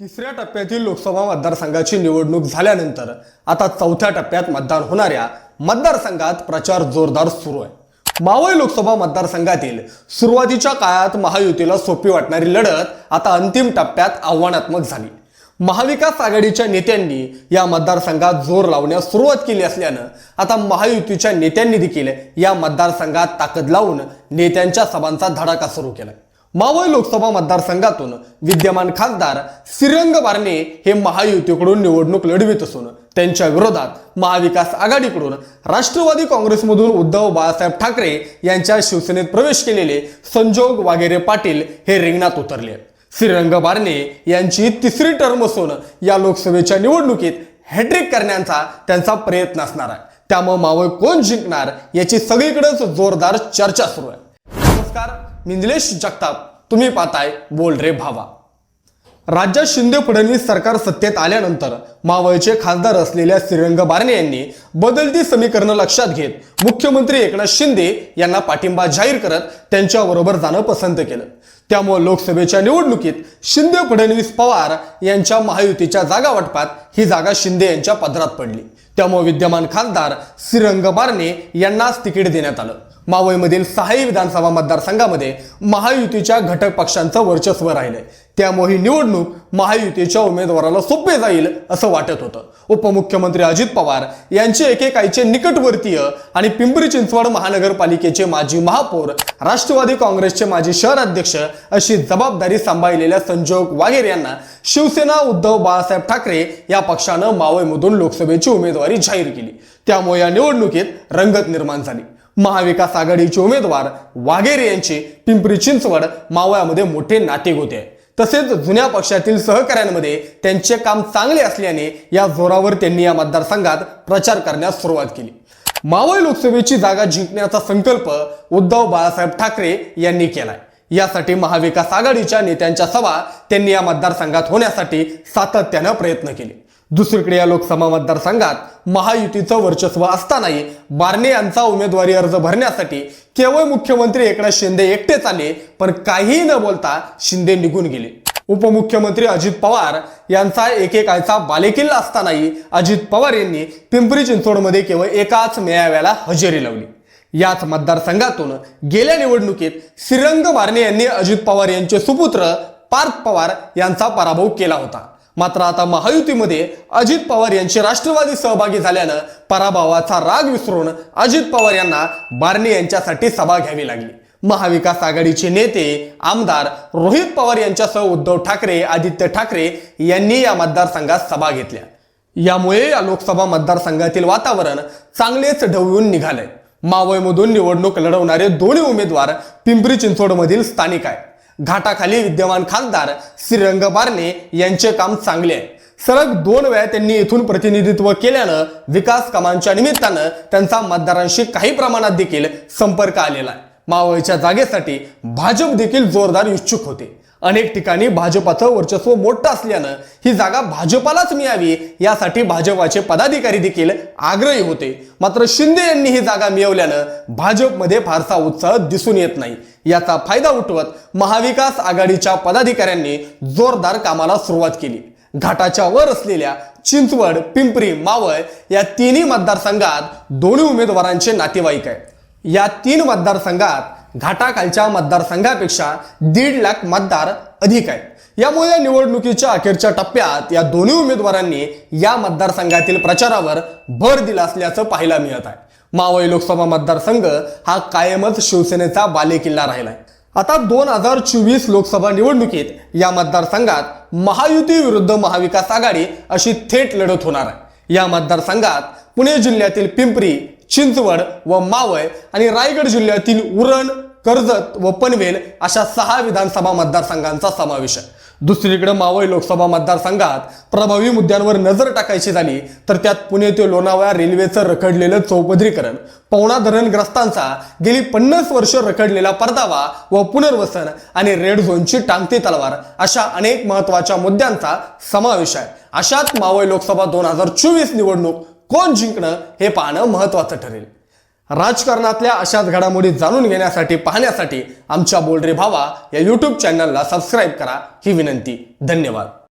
तिसऱ्या टप्प्यातील लोकसभा मतदारसंघाची निवडणूक झाल्यानंतर आता चौथ्या टप्प्यात मतदान होणाऱ्या मतदारसंघात प्रचार जोरदार सुरू आहे. मावळ लोकसभा मतदारसंघातील सुरुवातीच्या काळात महायुतीला सोपी वाटणारी लढत आता अंतिम टप्प्यात आव्हानात्मक झाली. महाविकास आघाडीच्या नेत्यांनी या मतदारसंघात जोर लावण्यास सुरुवात केली असल्यानं आता महायुतीच्या नेत्यांनी देखील या मतदारसंघात ताकद लावून नेत्यांच्या सभांचा धडाका सुरू केला मावळ लोकसभा मतदारसंघातून विद्यमान खासदार श्रीरंग बारणे हे महायुतीकडून निवडणूक लढवित असून त्यांच्या विरोधात महाविकास आघाडीकडून राष्ट्रवादी काँग्रेसमधून उद्धव बाळासाहेब ठाकरे यांच्या शिवसेनेत प्रवेश केलेले संजोग वागेरे पाटील हे रिंगणात उतरले. आहेत. श्रीरंग बारणे यांची तिसरी टर्म असून या लोकसभेच्या निवडणुकीत हॅट्रिक करण्याचा त्यांचा प्रयत्न असणार आहे. त्यामुळे मावळ कोण जिंकणार याची सगळीकडेच जोरदार चर्चा सुरू आहे. नमस्कार. निलेश जगताप तुम्ही पाहताय बोल रे भावा. राज्यात शिंदे फडणवीस सरकार सत्तेत आल्यानंतर मावळचे खासदार असलेल्या श्रीरंग बारणे यांनी बदलती समीकरणं लक्षात घेत मुख्यमंत्री एकनाथ शिंदे यांना पाठिंबा जाहीर करत त्यांच्याबरोबर जाणं पसंत केलं. त्यामुळे लोकसभेच्या निवडणुकीत शिंदे फडणवीस पवार यांच्या महायुतीच्या जागा वाटपात ही जागा शिंदे यांच्या पदरात पडली. त्यामुळे विद्यमान खासदार श्रीरंग बारणे यांनाच तिकीट देण्यात आलं. मावळमधील सहाही विधानसभा मतदारसंघामध्ये महायुतीच्या घटक पक्षांचं वर्चस्व राहिलंय. त्यामुळे ही निवडणूक महायुतीच्या उमेदवाराला सोपे जाईल असं वाटत होतं. उपमुख्यमंत्री अजित पवार यांचे एकेकाईचे निकटवर्तीय आणि पिंपरी चिंचवड महानगरपालिकेचे माजी महापौर राष्ट्रवादी काँग्रेसचे माजी शहर अध्यक्ष अशी जबाबदारी सांभाळलेल्या संजोग वाघेर यांना शिवसेना उद्धव बाळासाहेब ठाकरे या पक्षानं मावळमधून लोकसभेची उमेदवारी जाहीर केली. त्यामुळे या निवडणुकीत रंगत निर्माण झाली. महाविकास आघाडीचे उमेदवार वाघेरे यांचे पिंपरी चिंचवड मावळामध्ये मोठे नाते होते. तसेच जुन्या पक्षातील सहकाऱ्यांमध्ये त्यांचे काम चांगले असल्याने या जोरावर त्यांनी या मतदारसंघात प्रचार करण्यास सुरुवात केली. मावळ लोकसभेची जागा जिंकण्याचा संकल्प उद्धव बाळासाहेब ठाकरे यांनी केलाय. यासाठी महाविकास आघाडीच्या नेत्यांच्या सभा त्यांनी या मतदारसंघात होण्यासाठी सातत्यानं प्रयत्न केले. दुसरीकडे या लोकसभा मतदारसंघात महायुतीचं वर्चस्व असतानाही बारणे यांचा उमेदवारी अर्ज भरण्यासाठी केवळ मुख्यमंत्री एकनाथ शिंदे एकटेच आले पण काहीही न बोलता शिंदे निघून गेले. उपमुख्यमंत्री अजित पवार यांचा एकेकाळचा बालेकिल्ला असतानाही अजित पवार यांनी पिंपरी चिंचवडमध्ये केवळ एकाच मेळाव्याला हजेरी लावली. याच मतदारसंघातून गेल्या निवडणुकीत श्रीरंग बारणे यांनी अजित पवार यांचे सुपुत्र पार्थ पवार यांचा पराभव केला होता. मात्र आता महायुतीमध्ये अजित पवार यांचे राष्ट्रवादी सहभागी झाल्यानं पराभवाचा राग विसरून अजित पवार यांना बारणे यांच्यासाठी सभा घ्यावी लागली. महाविकास आघाडीचे नेते आमदार रोहित पवार यांच्यासह उद्धव ठाकरे आदित्य ठाकरे यांनी या मतदारसंघात सभा घेतल्या. यामुळे या लोकसभा मतदारसंघातील वातावरण चांगलेच ढवळून निघालंय. मावळमधून निवडणूक लढवणारे दोन्ही उमेदवार पिंपरी चिंचवडमधील स्थानिक आहे घाटाखाली विद्यमान खासदार श्रीरंग बारणे यांचे काम चांगले आहे. सलग दोन वेळा त्यांनी इथून प्रतिनिधित्व केल्यानं विकास कामांच्या निमित्तानं त्यांचा मतदारांशी काही प्रमाणात देखील संपर्क आलेला आहे. मावळच्या जागेसाठी भाजप देखील जोरदार इच्छुक होते. अनेक ठिकाणी भाजपाचं वर्चस्व मोठं असल्यानं ही जागा भाजपालाच मिळावी यासाठी भाजपाचे पदाधिकारी देखील आग्रही होते. मात्र शिंदे यांनी ही जागा मिळवल्यानं भाजपमध्ये फारसा उत्साह दिसून येत नाही. याचा फायदा उठवत महाविकास आघाडीच्या पदाधिकाऱ्यांनी जोरदार कामाला सुरुवात केली. घाटाच्या वर असलेल्या चिंचवड पिंपरी मावळ या तिन्ही मतदारसंघात दोन्ही उमेदवारांचे नातेवाईक आहेत. या तीन मतदारसंघात घाटाखालच्या मतदारसंघापेक्षा दीड लाख मतदार अधिक आहेत. यामुळे या निवडणुकीच्या अखेरच्या टप्प्यात या दोन्ही उमेदवारांनी या मतदारसंघातील प्रचारावर भर दिला असल्याचं पाहायला मिळत आहे. मावळी लोकसभा मतदारसंघ हा कायमच शिवसेनेचा बालेकिल्ला राहिलाय. आता दोन हजार चोवीस लोकसभा निवडणुकीत या मतदारसंघात महायुती विरुद्ध महाविकास आघाडी अशी थेट लढत होणार आहे. या मतदारसंघात पुणे जिल्ह्यातील पिंपरी चिंचवड व मावळ आणि रायगड जिल्ह्यातील उरण कर्जत व पनवेल अशा सहा विधानसभा मतदारसंघांचा समावेश आहे. दुसरीकडे मावळ लोकसभा मतदारसंघात प्रभावी मुद्द्यांवर नजर टाकायची झाली तर त्यात पुणे ते लोणावळा रेल्वेचं रखडलेलं चौपदरीकरण पवना धरणग्रस्तांचा गेली पन्नास वर्ष रखडलेला परतावा व पुनर्वसन आणि रेड झोनची टांगती तलवार अशा अनेक महत्त्वाच्या मुद्द्यांचा समावेश आहे. अशात मावळ लोकसभा दोन हजार चोवीस निवडणूक कोण जिंकणं हे पाहणं महत्वाचं ठरेल. राजकारणातल्या अशाच घडामोडी जाणून घेण्यासाठी पाहण्यासाठी आमच्या बोलरे भावा या यूट्यूब चॅनलला सबस्क्राईब करा. ही विनंती. धन्यवाद.